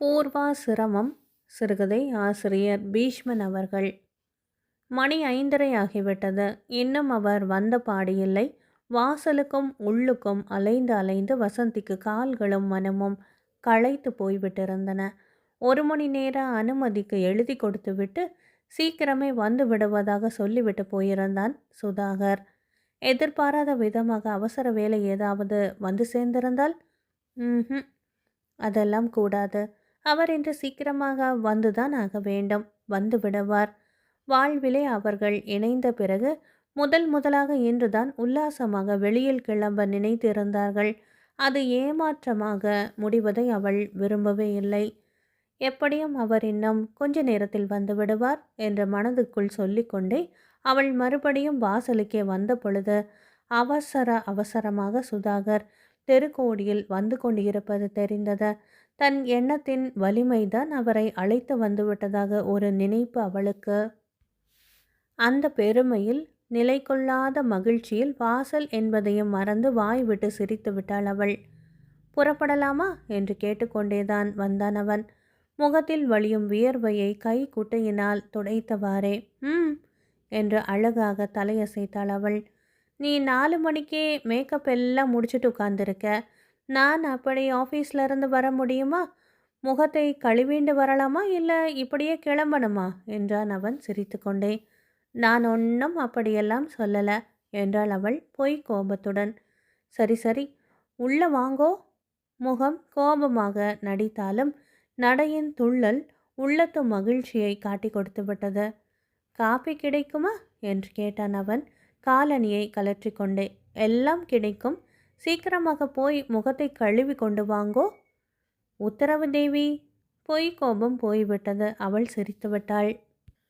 பூர்வா சிரமம் சிறுகதை ஆசிரியர் பீஷ்மன் அவர்கள். மணி ஐந்தரை ஆகிவிட்டது. இன்னும் அவர் வந்த பாடியில்லை. வாசலுக்கும் உள்ளுக்கும் அலைந்து அலைந்து வசந்திக்கு கால்களும் மனமும் களைத்து போய்விட்டிருந்தன. ஒரு மணி நேர அனுமதிக்கு எழுதி கொடுத்துவிட்டு சீக்கிரமே வந்து விடுவதாக சொல்லிவிட்டு போயிருந்தான் சுதாகர். எதிர்பாராத விதமாக அவசர வேலை ஏதாவது வந்து சேர்ந்திருந்தால்? ம் அதெல்லாம் கூடாது. அவர் இன்று சீக்கிரமாக வந்துதான் ஆக வேண்டும். வந்து விடுவார். வாழ்விலே அவர்கள் இணைந்த பிறகு முதல் முதலாக இன்றுதான் உல்லாசமாக வெளியில் கிளம்ப நினைத்திருந்தார்கள். அது ஏமாற்றமாக முடிவதை அவள் விரும்பவே இல்லை. எப்படியும் அவர் இன்னும் கொஞ்ச நேரத்தில் வந்து விடுவார் என்ற மனதுக்குள் சொல்லிக்கொண்டே அவள் மறுபடியும் வாசலுக்கே வந்த பொழுது அவசர அவசரமாக சுதாகர் தெருக்கோடியில் வந்து கொண்டிருப்பது தெரிந்தது. தன் எண்ணத்தின் வலிமைதான் அவரை அழைத்து வந்துவிட்டதாக ஒரு நினைப்பு அவளுக்கு. அந்த பெருமையில் நிலை கொள்ளாத மகிழ்ச்சியில் வாசல் என்பதையும் மறந்து வாய் விட்டு சிரித்து விட்டாள் அவள். புறப்படலாமா? என்று கேட்டுக்கொண்டேதான் வந்தான் அவன். முகத்தில் வழியும் வியர்வையை கை குட்டையினால் துடைத்தவாறே. ம் என்று அழகாக தலையசைத்தாள் அவள். நீ நாலு மணிக்கே மேக்கப் எல்லாம் முடிச்சுட்டு உட்காந்துருக்க நான் அப்படி ஆஃபீஸில் இருந்து வர முடியுமா? முகத்தை கழுவிண்டு வரலாமா? இல்லை இப்படியே கிளம்பணுமா? என்றான் அவன் சிரித்துக்கொண்டே. நான் ஒன்றும் அப்படியெல்லாம் சொல்லலை என்றாள் அவள் பொய் கோபத்துடன். சரி சரி உள்ள வாங்கோ. முகம் கோபமாக நடித்தாலும் நடையின் துள்ளல் உள்ளத்து மகிழ்ச்சியை காட்டி கொடுத்து விட்டது. காப்பி கிடைக்குமா? என்று கேட்டான் அவன். காலணியை கலற்றி கொண்டே எல்லாம் கிடைக்கும். சீக்கிரமாக போய் முகத்தை கழுவி கொண்டு வாங்கோ. உத்தரவு தேவி. பொய் கோபம் போய்விட்டது. அவள் சிரித்துவிட்டாள்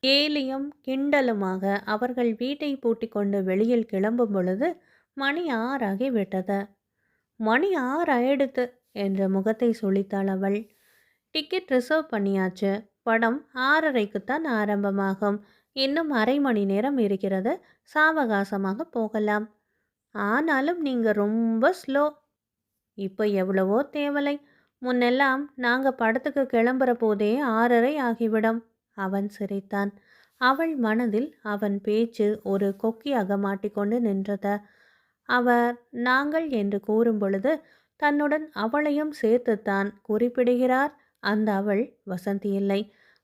கேலியும் கிண்டலுமாக அவர்கள் வீட்டை பூட்டி கொண்டு வெளியில் கிளம்பும் பொழுது மணி ஆறாகி விட்டது. மணி ஆறு ஆயிடுத்து என்ற முகத்தை சுழித்தாள் அவள். டிக்கெட் ரிசர்வ் பண்ணியாச்சு. படம் ஆறரைக்குத்தான் ஆரம்பமாகும். இன்னும் அரை மணி நேரம் இருக்கிறது. சாவகாசமாக போகலாம். ஆனாலும் நீங்கள் ரொம்ப ஸ்லோ. இப்போ எவ்வளவோ தேவலை. முன்னெல்லாம் நாங்கள் படத்துக்கு கிளம்புற போதே ஆறரை ஆகிவிடும். அவன் சிரித்தான். அவள் மனதில் அவன் பேச்சு ஒரு கொக்கியாக மாட்டிக்கொண்டு நின்றது. அவர் நாங்கள் என்று கூறும் பொழுது தன்னுடன் அவளையும் சேர்த்துத்தான் குறிப்பிடுகிறார். அந்த அவள் வசந்தி இல்லை.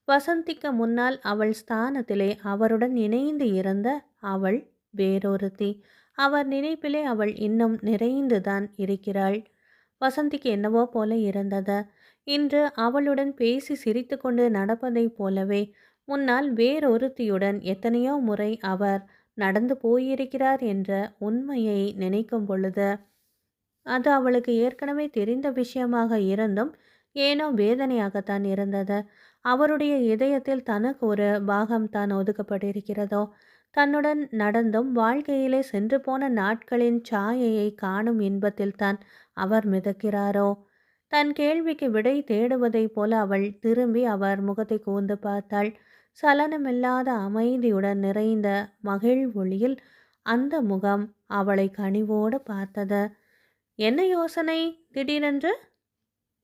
வசந்திக்கு முன்னால் அவள் ஸ்தானத்திலே அவருடன் இணைந்து இருந்த அவள் வேறொருத்தி. அவர் நினைப்பிலே அவள் இன்னும் நிறைந்துதான் இருக்கிறாள். வசந்திக்கு என்னவோ போல இருந்தது. இன்று அவளுடன் பேசி சிரித்து கொண்டு நடப்பதைப் போலவே முன்னால் வேறொருத்தியுடன் எத்தனையோ முறை அவர் நடந்து போயிருக்கிறார் என்ற உண்மையை நினைக்கும் பொழுது அது அவளுக்கு ஏற்கனவே தெரிந்த விஷயமாக இருந்தும் ஏனோ வேதனையாகத்தான் இருந்தது. அவருடைய இதயத்தில் தனக்கு ஒரு பாகம் தான் ஒதுக்கப்பட்டிருக்கிறதோ? தன்னுடன் நடந்தும் வாழ்க்கையிலே சென்று போன நாட்களின் சாயையை காணும் இன்பத்தில் தான் அவர் மிதக்கிறாரோ? தன் கேள்விக்கு விடை தேடுவதைப் போல அவள் திரும்பி அவர் முகத்தை கூந்து பார்த்தாள். சலனமில்லாத அமைதியுடன் நிறைந்த மகிழ் ஒளியில் அந்த முகம் அவளை கனிவோடு பார்த்தது. என்ன யோசனை? திடீரென்று?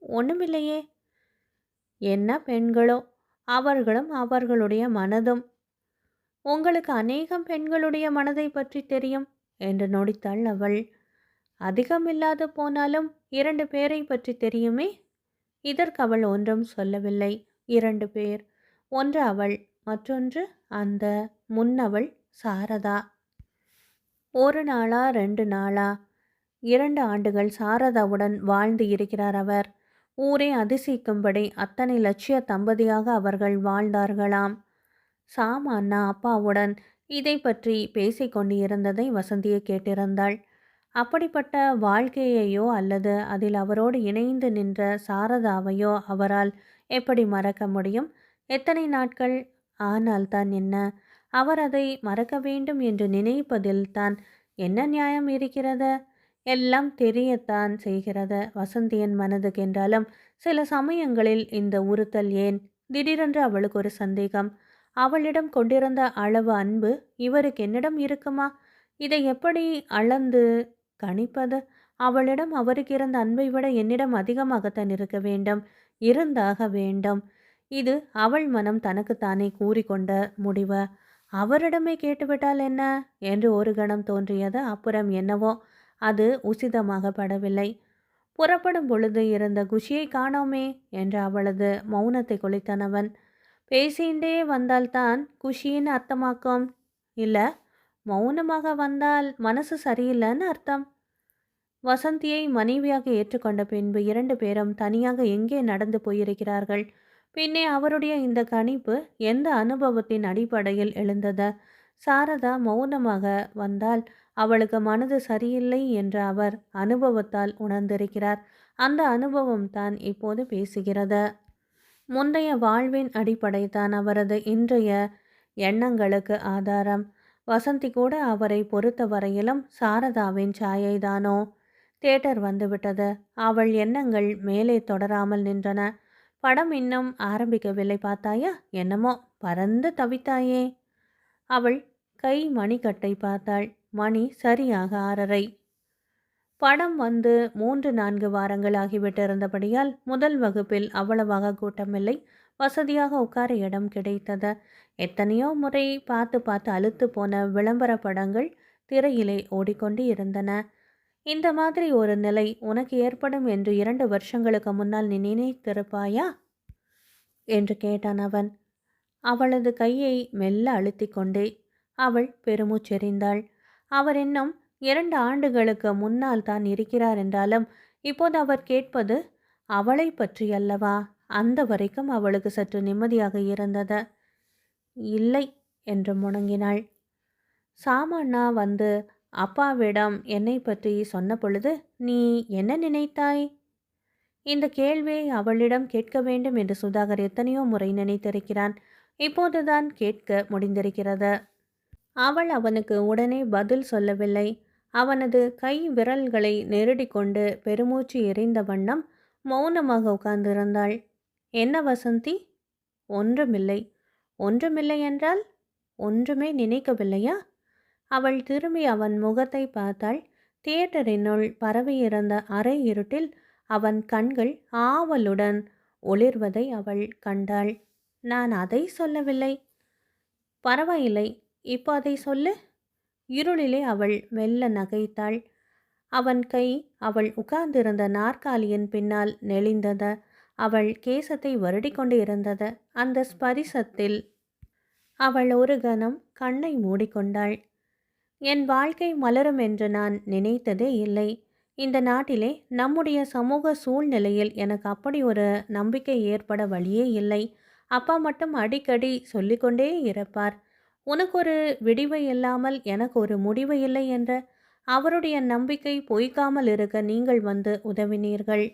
ஒன்றுமில்லையே என்ன பெண்களோ? அவர்களும் அவர்களுடைய மனதும். உங்களுக்கு அநேகம் பெண்களுடைய மனதை பற்றி தெரியும் என்று நொடித்தாள் அவள். அதிகமில்லாது போனாலும் இரண்டு பேரை பற்றி தெரியுமே? இதற்கு அவள் ஒன்றும் சொல்லவில்லை. இரண்டு பேர் ஒன்று அவள் மற்றொன்று அந்த முன்னவள் சாரதா. ஒரு நாளா ரெண்டு நாளா? இரண்டு ஆண்டுகள் சாரதாவுடன் வாழ்ந்து இருக்கிறார் அவர். ஊரே அதிசயிக்கும்படி அத்தனை லட்சிய தம்பதியாக அவர்கள் வாழ்ந்தார்களாம். சாம் அண்ணா அப்பாவுடன் இதை பற்றி பேசிக்கொண்டு இருந்ததை வசந்தியை கேட்டிருந்தாள். அப்படிப்பட்ட வாழ்க்கையையோ அல்லது அதில் அவரோடு இணைந்து நின்ற சாரதாவையோ அவரால் எப்படி மறக்க முடியும்? எத்தனை நாட்கள்? ஆனால் தான் என்ன? அவர் அதை மறக்க வேண்டும் என்று நினைப்பதில் தான் என்ன நியாயம் இருக்கிறது? எல்லாம் தெரியத்தான் செய்கிறது வசந்தியின் மனதுக்கு என்றாலும் சில சமயங்களில் இந்த உறுத்தல் ஏன்? திடீரென்று அவளுக்கு ஒரு சந்தேகம். அவளிடம் கொண்டிருந்த அளவு அன்பு இவருக்கு என்னிடம் இருக்குமா? இதை எப்படி அளந்து கணிப்பது? அவளிடம் அவருக்கு இருந்த அன்பை விட என்னிடம் அதிகமாகத்தான் இருக்க வேண்டும் இருந்தாக வேண்டும். இது அவள் மனம் தனக்குத்தானே கூறிக்கொண்ட முடிவு. அவரிடமே கேட்டுவிட்டால் என்ன? என்று ஒரு கணம் தோன்றியது. அப்புறம் என்னவோ? அது உசிதமாக படவில்லை புறப்படும் பொழுது இருந்த குஷியை காணோமே என்று அவளது மௌனத்தை குலைத்தனவன். பேசிண்டே வந்தால்தான் குஷியின் அர்த்தமாக்கும். இல்லை மௌனமாக வந்தால் மனசு சரியில்லைன்னு அர்த்தம். வசந்தியை மனைவியாக ஏற்றுக்கொண்ட பின்பு இரண்டு பேரும் தனியாக எங்கே நடந்து போயிருக்கிறார்கள்? பின்னே அவருடைய இந்த கணிப்பு எந்த அனுபவத்தின் அடிப்படையில் எழுந்தது? சாரதா மௌனமாக வந்தால் அவளுக்கு மனது சரியில்லை என்று அவர் அனுபவத்தால் உணர்ந்திருக்கிறார். அந்த அனுபவம் தான் இப்போது பேசுகிறது. முந்தைய வாழ்வின் அடிப்படை தான் அவரது இன்றைய எண்ணங்களுக்கு ஆதாரம். வசந்தி கூட அவரை பொறுத்த வரையிலும் சாரதாவின் சாயைதானோ தேட்டர் வந்துவிட்டது அவள் எண்ணங்கள் மேலே தொடராமல் நின்றன. படம் இன்னும் ஆரம்பிக்கவில்லை பார்த்தாயா? என்னமோ பறந்து தவித்தாயே. அவள் கை மணிக்கட்டை பார்த்தாள். மணி சரியாக ஆறரை. படம் வந்து மூன்று நான்கு வாரங்கள் ஆகிவிட்டிருந்தபடியால் முதல் வகுப்பில் அவ்வளவாக கூட்டமில்லை. வசதியாக உட்கார இடம் கிடைத்தது. எத்தனையோ முறை பார்த்து பார்த்து அழுத்து போன விளம்பர படங்கள் திரையிலே ஓடிக்கொண்டு இருந்தன. இந்த மாதிரி ஒரு நிலை உனக்கு ஏற்படும் என்று இரண்டு வருஷங்களுக்கு முன்னால் நீ நினைத்திருப்பாயா? என்று கேட்டான் அவன். அவளது கையை மெல்ல அழுத்தி கொண்டே அவள் பெருமூச்செறிந்தாள். அவர் இன்னும் இரண்டு ஆண்டுகளுக்கு முன்னால் தான் இருக்கிறார் என்றாலும் இப்போது அவர் கேட்பது அவளை பற்றி அல்லவா? அந்த வரைக்கும் அவளுக்கு சற்று நிம்மதியாக இருந்தது. இல்லை என்று முணங்கினாள். சாமானா வந்து அப்பாவிடம் என்னை பற்றி சொன்ன பொழுது நீ என்ன நினைத்தாய்? இந்த கேள்வியை அவளிடம் கேட்க வேண்டும் என்று சுதாகர் எத்தனையோ முறை நினைத்திருக்கிறான். இப்போதுதான் கேட்க முடிந்திருக்கிறது. அவள் அவனுக்கு உடனே பதில் சொல்லவில்லை. அவனது கை விரல்களை நெருடி கொண்டு பெருமூச்சு எறிந்த வண்ணம் மௌனமாக உட்கார்ந்திருந்தாள். என்ன வசந்தி? ஒன்றுமில்லை. ஒன்றுமில்லை என்றால் ஒன்றுமே நினைக்கவில்லையா? அவள் திரும்பி அவன் முகத்தை பார்த்தாள். தியேட்டரினுள் பரவியிருந்த அரை இருட்டில் அவன் கண்கள் ஆவலுடன் ஒளிர்வதை அவள் கண்டாள். நான் அதை சொல்லவில்லை. பரவாயில்லை. இப்போ அதை சொல்லு. இருளிலே அவள் மெல்ல நகைத்தாள். அவன் கை அவள் உட்கார்ந்திருந்த நாற்காலியின் பின்னால் நெளிந்தத. அவள் கேசத்தை வருடி கொண்டு இருந்தது. அந்த ஸ்பரிசத்தில் அவள் ஒரு கணம் கண்ணை மூடிக்கொண்டாள். என் வாழ்க்கை மலரும் என்று நான் நினைத்ததே இல்லை. இந்த நாட்டிலே நம்முடைய சமூக சூழ்நிலையில் எனக்கு அப்படி ஒரு நம்பிக்கை ஏற்பட வழியே இல்லை. அப்பா மட்டும் அடிக்கடி சொல்லிக்கொண்டே இருப்பார். உனக்கு ஒரு விடிவு இல்லாமல் எனக்கு ஒரு முடிவு இல்லை என்ற அவருடைய நம்பிக்கை பொய்க்காமல் இருக்க நீங்கள் வந்து உதவினீர்கள்.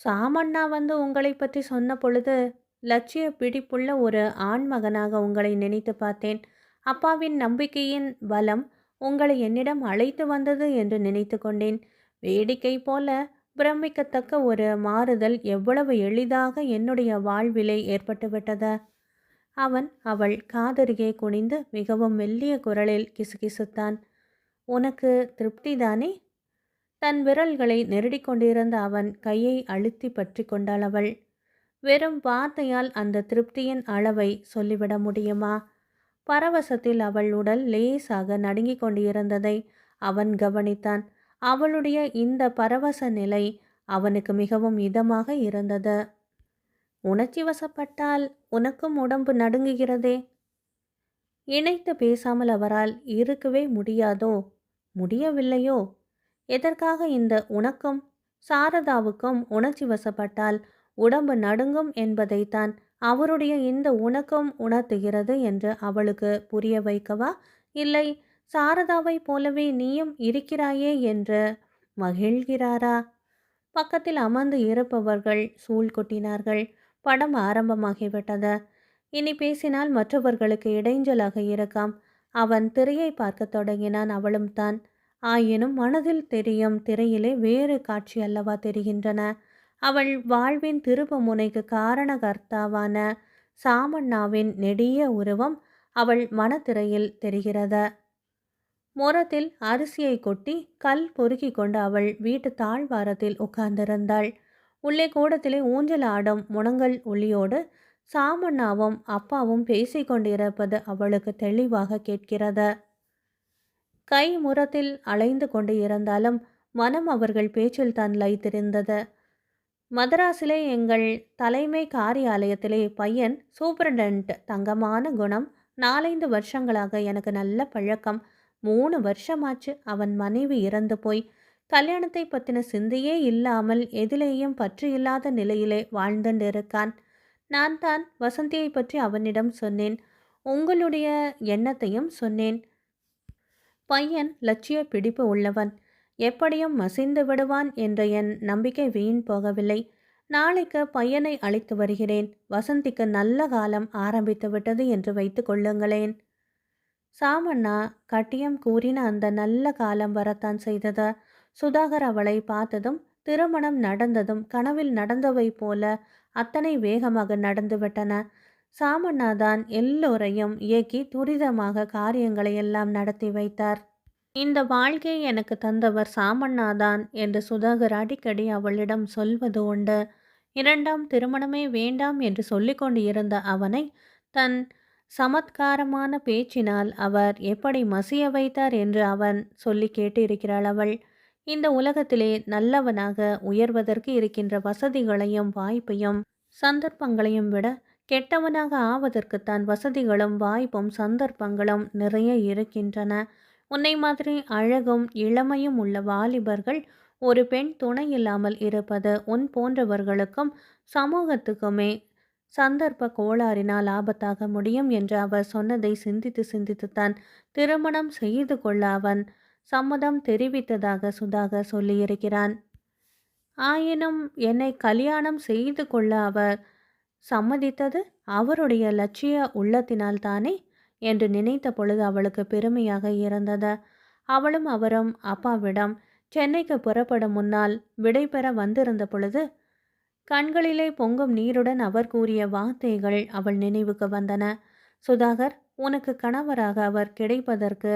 சாமண்ணா வந்து உங்களை பற்றி சொன்ன பொழுது லட்சிய பிடிப்புள்ள ஒரு ஆண்மகனாக உங்களை நினைத்து பார்த்தேன். அப்பாவின் நம்பிக்கையின் பலம் உங்களை என்னிடம் அழைத்து வந்தது என்று நினைத்து கொண்டேன். வேடிக்கை போல பிரமிக்கத்தக்க ஒரு மாறுதல் எவ்வளவு எளிதாக என்னுடைய வாழ்விலே ஏற்பட்டுவிட்டது. அவன் அவள் காதருகே குனிந்து மிகவும் மெல்லிய குரலில் கிசுகிசுத்தான். உனக்கு திருப்திதானே? தன் விரல்களை நெருடிக்கொண்டிருந்த அவன் கையை அழுத்தி பற்றி கொண்டாள் அவள். வெறும் வார்த்தையால் அந்த திருப்தியின் அளவை சொல்லிவிட முடியுமா? பரவசத்தில் அவள் உடல் லேசாக நடுங்கிக் கொண்டிருந்ததை அவன் கவனித்தான். அவளுடைய இந்த பரவச நிலை அவனுக்கு மிகவும் இதமாக இருந்தது. உணர்ச்சி வசப்பட்டால் உனக்கும் உடம்பு நடுங்குகிறதே? இணைத்து பேசாமல் அவரால் இருக்கவே முடியாதோ? முடியவில்லையோ? எதற்காக இந்த உனக்கும் சாரதாவுக்கும் உணர்ச்சி வசப்பட்டால் உடம்பு நடுங்கும் என்பதைத்தான் அவருடைய இந்த உனக்கும் உணர்த்துகிறது என்று அவளுக்கு புரிய வைக்கவா? இல்லை சாரதாவை போலவே நீயும் இருக்கிறாயே என்று மகிழ்கிறாரா? பக்கத்தில் அமர்ந்து இருப்பவர்கள் சூழ் கொட்டினார்கள். படம் ஆரம்பமாகிவிட்டது. இனி பேசினால் மற்றவர்களுக்கு இடைஞ்சலாக இருக்காம். அவன் திரையை பார்க்க தொடங்கினான். அவளும் தான். ஆயினும் மனதில் தெரியும் திரையிலே வேறு காட்சி அல்லவா தெரிகின்றன. அவள் வாழ்வின் திருப்பு முனைக்கு காரணகர்த்தாவான சாமண்ணாவின் நெடிய உருவம் அவள் மனத்திரையில் தெரிகிறது. முரத்தில் அரிசியை கொட்டி கல் பொறுக்கி கொண்டு அவள் வீட்டு தாழ்வாரத்தில் உட்கார்ந்திருந்தாள். உள்ளே கூடத்திலே ஊஞ்சல் ஆடும் முனங்கல் ஒளியோடு சாமண்ணாவும் அப்பாவும் பேசிக்கொண்டிருப்பது அவளுக்கு தெளிவாக கேட்கிறது. கை முரத்தில் அலைந்து கொண்டு இருந்தாலும் மனம் அவர்கள் பேச்சில் தான் லைத்திருந்தது. மதராஸிலே எங்கள் தலைமை காரியாலயத்திலே பையன் சூப்பரண்ட் தங்கமான குணம் நாலைந்து வருஷங்களாக எனக்கு நல்ல பழக்கம். மூணு வருஷமாச்சு அவன் மனைவி இறந்து போய் கல்யாணத்தை பற்றின சிந்தையே இல்லாமல் எதிலேயும் பற்று இல்லாத நிலையிலே வாழ்ந்துண்டிருக்கான் நான் தான் வசந்தியை பற்றி அவனிடம் சொன்னேன். உங்களுடைய எண்ணத்தையும் சொன்னேன். பையன் லட்சிய பிடிப்பு உள்ளவன். எப்படியும் மசிந்து விடுவான் என்ற என் நம்பிக்கை வீண் போகவில்லை. நாளைக்கு பையனை அழைத்து வருகிறேன். வசந்திக்கு நல்ல காலம் ஆரம்பித்து விட்டது என்று வைத்து கொள்ளுங்களேன். சாமண்ணா கட்டியம் கூறின அந்த நல்ல காலம் வரத்தான் செய்தது. சுதாகர் அவளை பார்த்ததும் திருமணம் நடந்ததும் கனவில் நடந்தவை போல அத்தனை வேகமாக நடந்துவிட்டன சாமண்ணாதான் எல்லோரையும் இயக்கி துரிதமாக காரியங்களை எல்லாம் நடத்தி வைத்தார். இந்த வாழ்க்கை எனக்கு தந்தவர் சாமண்ணாதான் என்று சுதாகர் அடிக்கடி அவளிடம் சொல்வது உண்டு. இரண்டாம் திருமணமே வேண்டாம் என்று சொல்லிக்கொண்டு இருந்த அவனை தன் சமத்காரமான பேச்சினால் அவர் எப்படி மசிய வைத்தார் என்று அவன் சொல்லி கேட்டிருக்கிறாள் அவள். இந்த உலகத்திலே நல்லவனாக உயர்வதற்கு இருக்கின்ற வசதிகளையும் வாய்ப்பையும் சந்தர்ப்பங்களையும் விட கெட்டவனாக ஆவதற்குத்தான் வசதிகளும் வாய்ப்பும் சந்தர்ப்பங்களும் நிறைய இருக்கின்றன. உன்னை மாதிரி அழகும் இளமையும் உள்ள வாலிபர்கள் ஒரு பெண் துணை இல்லாமல் இருப்பது உன் போன்றவர்களுக்கும் சமூகத்துக்குமே சந்தர்ப்ப கோளாறினால் ஆபத்தாக முடியும் என்று அவர் சொன்னதை சிந்தித்து சிந்தித்துத்தான் திருமணம் செய்து கொள்ள அவன் சம்மதம் தெரிவித்ததாக சுதாகர் சொல்லியிருக்கிறான். ஆயினும் என்னை கல்யாணம் செய்து கொள்ள அவர் சம்மதித்தது அவருடைய லட்சிய உள்ளத்தினால் தானே என்று நினைத்த பொழுது அவளுக்கு பெருமையாக இருந்தது. அவளும் அவரும் அப்பாவிடம் சென்னைக்கு புறப்படும் முன்னால் விடைபெற வந்திருந்த பொழுது கண்களிலே பொங்கும் நீருடன் அவர் கூறிய வார்த்தைகள் அவள் நினைவுக்கு வந்தன. சுதாகர் உனக்கு கணவராக அவர் கிடைப்பதற்கு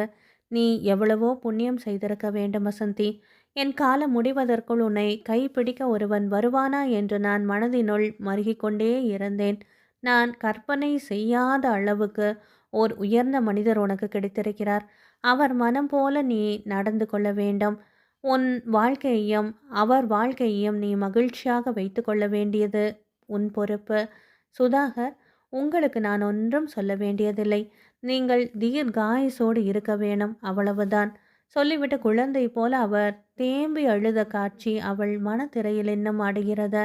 நீ எவ்வளவோ புண்ணியம் செய்திருக்க வேண்டும் வசந்தி. என் காலம் முடிவதற்குள் உன்னை கைப்பிடிக்க ஒருவன் வருவானா என்று நான் மனதினுள் மருகிக்கொண்டே இருந்தேன். நான் கற்பனை செய்யாத அளவுக்கு ஓர் உயர்ந்த மனிதர் உனக்கு கிடைத்திருக்கிறார். அவர் மனம் போல நீ நடந்து கொள்ள வேண்டும். உன் வாழ்க்கையையும் அவர் வாழ்க்கையையும் நீ மகிழ்ச்சியாக வைத்து கொள்ள வேண்டியது உன் பொறுப்பு. சுதாகர் உங்களுக்கு நான் ஒன்றும் சொல்ல வேண்டியதில்லை. நீங்கள் தீர்காயசோடு இருக்க வேணும் அவ்வளவுதான். சொல்லிவிட்டு குழந்தை போல அவர் தேம்பி அழுத காட்சி அவள் மனத்திரையில் இன்னும் அடைகிறத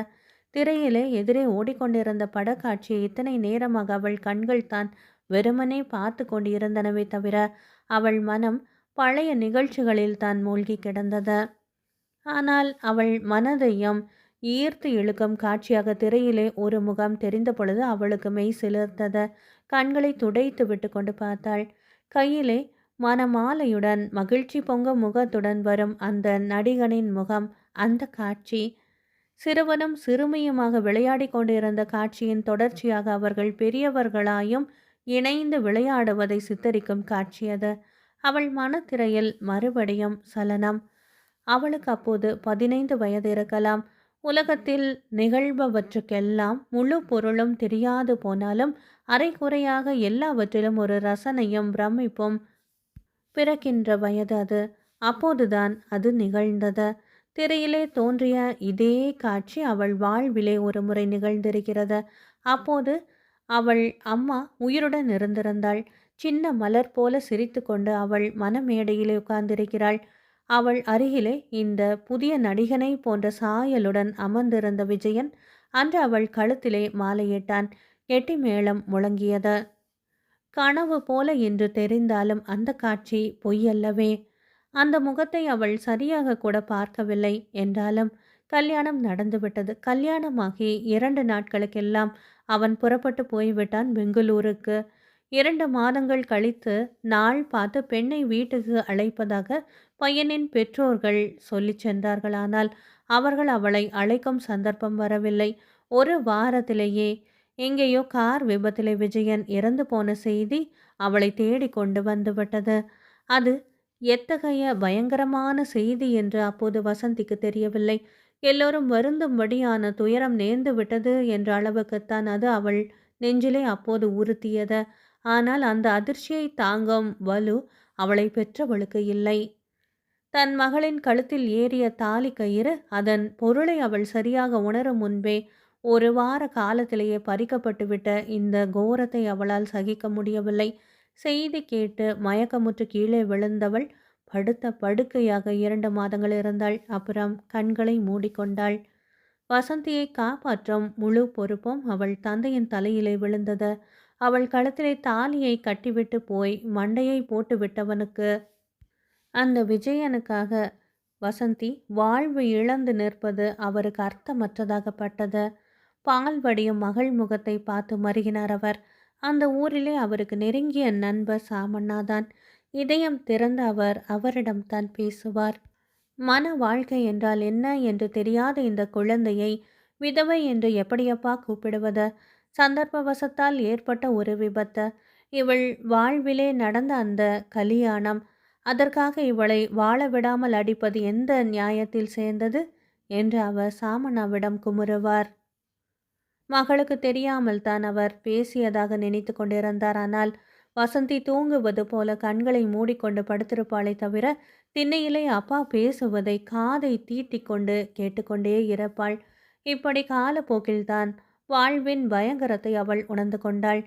திரையிலே எதிரே ஓடிக்கொண்டிருந்த படக்காட்சியை இத்தனை நேரமாக அவள் கண்கள் தான் வெறுமனே பார்த்து கொண்டிருந்தனவே தவிர அவள் மனம் பழைய நிகழ்ச்சிகளில் தான் மூழ்கி கிடந்தது. ஆனால் அவள் மனதையும் ஈர்த்து இழுக்கும் காட்சியாக திரையிலே ஒரு முகம் தெரிந்த பொழுது அவளுக்கு மெய் சிலிர்த்தது. கண்களை துடைத்து விட்டு கொண்டு பார்த்தாள். கையிலே மனமாலையுடன் மகிழ்ச்சி பொங்க முகத்துடன் வரும் அந்த நடிகனின் முகம் அந்த காட்சி. சிறுவனும் சிறுமியுமாக விளையாடி கொண்டிருந்த காட்சியின் தொடர்ச்சியாக அவர்கள் பெரியவர்களாயும் இணைந்து விளையாடுவதை சித்தரிக்கும் காட்சி அது. அவள் மனத்திரையில் மறுபடியும் சலனம். அவளுக்கு அப்போது பதினைந்து வயது இருக்கலாம். உலகத்தில் நிகழ்பவற்றுக்கெல்லாம் முழு பொருளும் தெரியாது போனாலும் அரைக்குறையாக எல்லாவற்றிலும் ஒரு ரசனையும் பிரமிப்பும் பிறக்கின்ற வயது அது. அப்போதுதான் அது நிகழ்ந்தது. திரையிலே தோன்றிய இதே காட்சி அவள் வாழ்விலே ஒரு முறை நிகழ்ந்திருக்கிறது. அப்போது அவள் அம்மா உயிருடன் இருந்திருந்தாள். சின்ன மலர் போல சிரித்து கொண்டு அவள் மனமேடையிலே உட்கார்ந்திருக்கிறாள். அவள் அருகிலே இந்த புதிய நடிகனை போன்ற சாயலுடன் அமர்ந்திருந்த விஜயன் அன்று அவள் கழுத்திலே மாலையிட்டான். எட்டி மேளம் முழங்கியது. கனவு போல என்று தெரிந்தாலும் அந்த காட்சி பொய்யல்லவே. அந்த முகத்தை அவள் சரியாக கூட பார்க்கவில்லை. என்றாலும் கல்யாணம் நடந்துவிட்டது. கல்யாணமாகி இரண்டு நாட்களுக்கெல்லாம் அவன் புறப்பட்டு போய்விட்டான் பெங்களூருக்கு. இரண்டு மாதங்கள் கழித்து நாள் பார்த்து பெண்ணை வீட்டுக்கு அழைப்பதாக பையனின் பெற்றோர்கள் சொல்லிச் சென்றார்களானால் அவர்கள் அவளை அழைக்கும் சந்தர்ப்பம் வரவில்லை. ஒரு வாரத்திலேயே எங்கேயோ கார் விபத்திலே விஜயன் இறந்து போன செய்தி அவளை தேடி கொண்டு வந்துவிட்டது அது எத்தகைய பயங்கரமான செய்தி என்று அப்போது வசந்திக்கு தெரியவில்லை. எல்லோரும் வருந்தும்படியான துயரம் நேர்ந்து விட்டது என்ற அளவுக்குத்தான் அது அவள் நெஞ்சிலே அப்போது உறுத்தியது. ஆனால் அந்த அதிர்ச்சியை தாங்கும் வலு அவளை பெற்றவளுக்கு இல்லை. தன் மகளின் கழுத்தில் ஏறிய தாலி கயிறு அதன் பொருளை அவள் சரியாக உணரும் முன்பே ஒரு வார காலத்திலேயே பறிக்கப்பட்டுவிட்ட இந்த கோரத்தை அவளால் சகிக்க முடியவில்லை. செய்தி கேட்டு மயக்கமுற்று கீழே விழுந்தவள் படுத்த படுக்கையாக இரண்டு மாதங்கள் இருந்தாள். அப்புறம் கண்களை மூடிக்கொண்டாள். வசந்தியை காப்பாற்றும் முழு பொறுப்பும் அவள் தந்தையின் தலையிலே விழுந்தது. அவள் கழுத்திலே தாலியை கட்டிவிட்டு போய் மண்டையை போட்டு விட்டவனுக்கு அந்த விஜயனுக்காக வசந்தி வாழ்வு இழந்து நிற்பது அவருக்கு அர்த்தமற்றதாகப்பட்டது. பால் வடியும் மகள் முகத்தை பார்த்து மருகினார் அவர். அந்த ஊரிலே அவருக்கு நெருங்கிய நண்பர் சாமண்ணாதான். இதயம் திறந்த அவர் அவரிடம் தான் பேசுவார். மன வாழ்க்கை என்றால் என்ன என்று தெரியாத இந்த குழந்தையை விதவை என்று எப்படியப்பா கூப்பிடுவது? சந்தர்ப்பவசத்தால் ஏற்பட்ட ஒரு விபத்து. இவள் வாழ்விலே நடந்த அந்த கல்யாணம் அதற்காக இவளை வாழ விடாமல் அடிப்பது எந்த நியாயத்தில் சேர்ந்தது? என்று அவர் சாமனாவிடம் குமுறுவார். மகளுக்கு தெரியாமல் தான் அவர் பேசியதாக நினைத்து கொண்டிருந்தார். ஆனால் வசந்தி தூங்குவது போல கண்களை மூடிக்கொண்டு படுத்திருப்பாளே தவிர திண்ணையிலே அப்பா பேசுவதை காதை தீட்டிக்கொண்டு கேட்டுக்கொண்டே இருப்பாள். இப்படி காலப்போக்கில்தான் வாழ்வின் பயங்கரத்தை அவள் உணர்ந்து கொண்டாள்.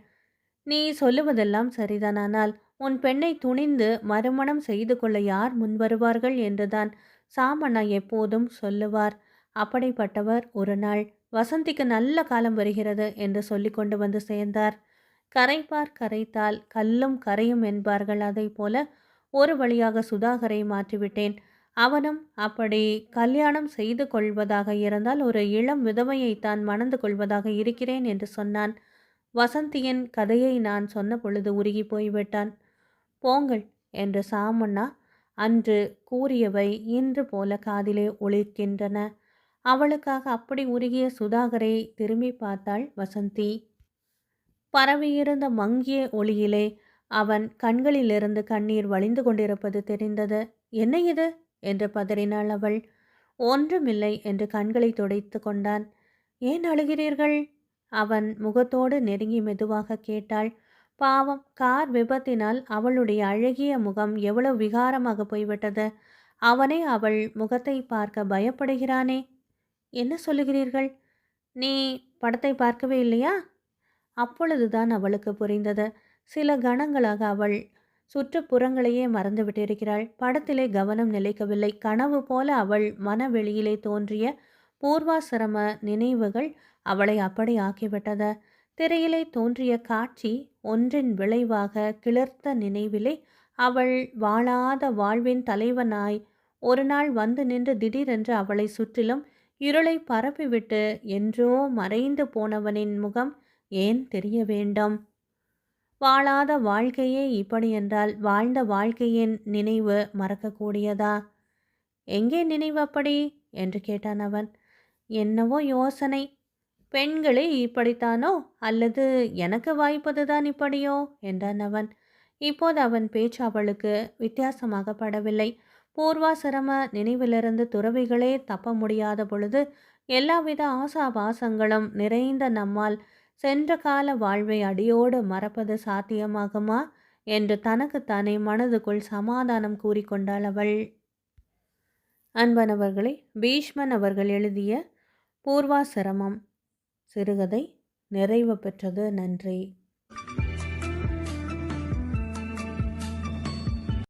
நீ சொல்லுவதெல்லாம் சரிதான். ஆனால் உன் பெண்ணை துணிந்து மறுமணம் செய்து கொள்ள யார் முன்வருவார்கள் என்றுதான் சாமண்ணா எப்போதும் சொல்லுவார். அப்படிப்பட்டவர் ஒரு நாள் வசந்திக்கு நல்ல காலம் வருகிறது என்று சொல்லி கொண்டு வந்து சேர்ந்தார். கரைப்பார் கரைத்தால் கல்லும் கரையும் என்பார்கள். அதை போல ஒரு வழியாக சுதாகரை மாற்றிவிட்டேன். அவனும் அப்படி கல்யாணம் செய்து கொள்வதாக இருந்தால் ஒரு இளம் விதவையை தான் மணந்து கொள்வதாக இருக்கிறேன் என்று சொன்னான். வசந்தியின் கதையை நான் சொன்ன பொழுது உருகி போய்விட்டான். போங்கள் என்று சாமண்ணா அன்று கூறியவை இன்று போல காதிலே ஒழிக்கின்றன அவளுக்காக அப்படி உருகிய சுதாகரை திரும்பி பார்த்தாள் வசந்தி. பரவியிருந்த மங்கிய ஒளியிலே அவன் கண்களிலிருந்து கண்ணீர் வழிந்து கொண்டிருப்பது தெரிந்தது. என்ன இது? என்று பதறினாள் அவள். ஒன்றுமில்லை என்று கண்களை துடைத்து கொண்டான். ஏன் அழுகிறீர்கள்? அவன் முகத்தோடு நெருங்கி மெதுவாக கேட்டாள். பாவம் கார் விபத்தினால் அவளுடைய அழகிய முகம் எவ்வளவு விகாரமாக போய்விட்டது? அவனே அவள் முகத்தை பார்க்க பயப்படுகிறானே. என்ன சொல்லுகிறீர்கள்? நீ படத்தை பார்க்கவே இல்லையா? அப்பொழுதுதான் அவளுக்கு புரிந்தது. சில கணங்களாக அவள் சுற்றுப்புறங்களையே மறந்துவிட்டிருக்கிறாள் படத்திலே கவனம் நிலைக்கவில்லை. கனவு போல அவள் மனவெளியிலே தோன்றிய பூர்வாசிரம நினைவுகள் அவளை அப்படி ஆக்கிவிட்டது. திரையிலே தோன்றிய காட்சி ஒன்றின் விளைவாக கிளர்த்த நினைவிலே அவள் வாழாத வாழ்வின் தலைவனாய் ஒரு நாள் வந்து நின்று திடீரென்று அவளை சுற்றிலும் இருளை பரப்பிவிட்டு என்றோ மறைந்து போனவனின் முகம் ஏன் தெரிய வேண்டும்? வாழாத வாழ்க்கையே இப்படி என்றால் வாழ்ந்த வாழ்க்கையின் நினைவு மறக்கக்கூடியதா? எங்கே நினைவு அப்படி? என்று கேட்டான் அவன். என்னவோ யோசனை. பெண்களே இப்படித்தானோ? அல்லது எனக்கு வாய்ப்பதுதான் இப்படியோ? என்றான் அவன். இப்போது அவன் பேச்சு அவளுக்கு வித்தியாசமாக படவில்லை. பூர்வாசிரம நினைவிலிருந்து துறவிகளே தப்ப முடியாத பொழுது எல்லாவித ஆசாபாசங்களும் நிறைந்த நம்மால் சென்ற கால வாழ்வை அடியோடு மறப்பது சாத்தியமாகுமா? என்று தனக்குத்தானே மனதுக்குள் சமாதானம் கூறிக்கொண்டாள் அவள். அன்பனவர்களே பீஷ்மன் அவர்கள் எழுதிய பூர்வாசிரமம் சிறுகதை நிறைவு பெற்றது. நன்றி.